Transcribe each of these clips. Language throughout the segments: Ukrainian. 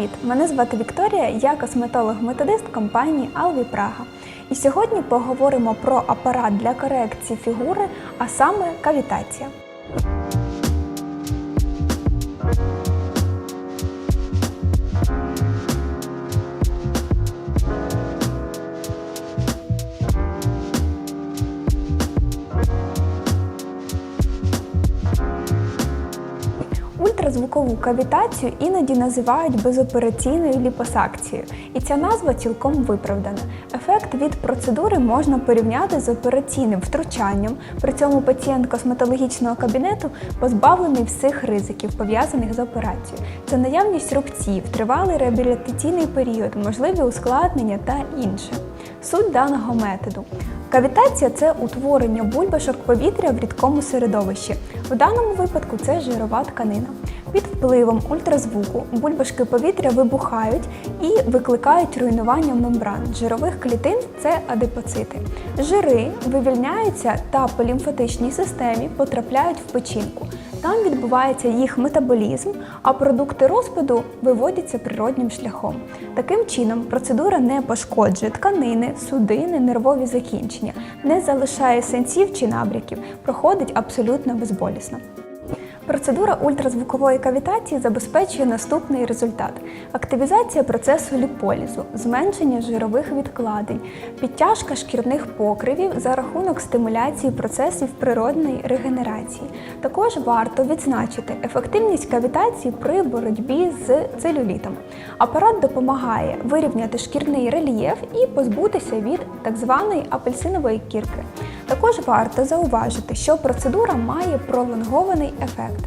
Привіт! Мене звати Вікторія, я косметолог-методист компанії Alvi Praga. І сьогодні поговоримо про апарат для корекції фігури, а саме кавітація. Ультразвукову кавітацію іноді називають безопераційною ліпосакцією, і ця назва цілком виправдана. Ефект від процедури можна порівняти з операційним втручанням. При цьому пацієнт косметологічного кабінету позбавлений всіх ризиків, пов'язаних з операцією. Це наявність рубців, тривалий реабілітаційний період, можливі ускладнення та інше. Суть даного методу. Кавітація це утворення бульбашок повітря в рідкому середовищі. В даному випадку це жирова тканина. Під впливом ультразвуку бульбашки повітря вибухають і викликають руйнування мембран. Жирових клітин це адипоцити. Жири вивільняються та по лімфатичній системі потрапляють в печінку. Там відбувається їх метаболізм, а продукти розпаду виводяться природнім шляхом. Таким чином, процедура не пошкоджує тканини, судини, нервові закінчення, не залишає сенсів чи набряків, проходить абсолютно безболісно. Процедура ультразвукової кавітації забезпечує наступний результат: активізація процесу ліполізу, зменшення жирових відкладень, підтяжка шкірних покривів за рахунок стимуляції процесів природної регенерації. Також варто відзначити ефективність кавітації при боротьбі з целюлітом. Апарат допомагає вирівняти шкірний рельєф і позбутися від так званої апельсинової кірки. Також варто зауважити, що процедура має пролонгований ефект.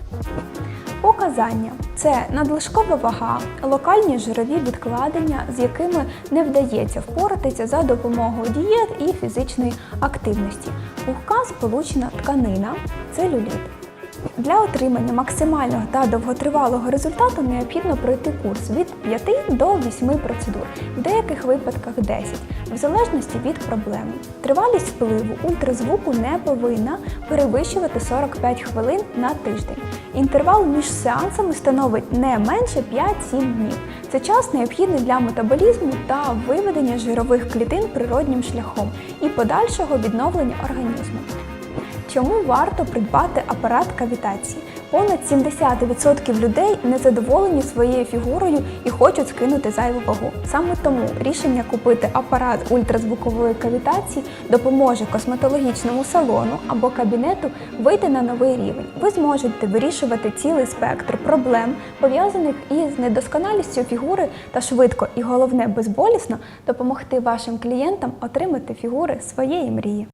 Показання це надлишкова вага, локальні жирові відкладення, з якими не вдається впоратися за допомогою дієт і фізичної активності. Пухка сполучена тканина целюліт. Для отримання максимального та довготривалого результату необхідно пройти курс від 5 до 8 процедур, в деяких випадках 10, в залежності від проблеми. Тривалість впливу ультразвуку не повинна перевищувати 45 хвилин на тиждень. Інтервал між сеансами становить не менше 5-7 днів. Це час необхідний для метаболізму та виведення жирових клітин природнім шляхом і подальшого відновлення організму. Чому варто придбати апарат кавітації? Понад 70% людей незадоволені своєю фігурою і хочуть скинути зайву вагу. Саме тому рішення купити апарат ультразвукової кавітації допоможе косметологічному салону або кабінету вийти на новий рівень. Ви зможете вирішувати цілий спектр проблем, пов'язаних із недосконалістю фігури та швидко і головне безболісно допомогти вашим клієнтам отримати фігури своєї мрії.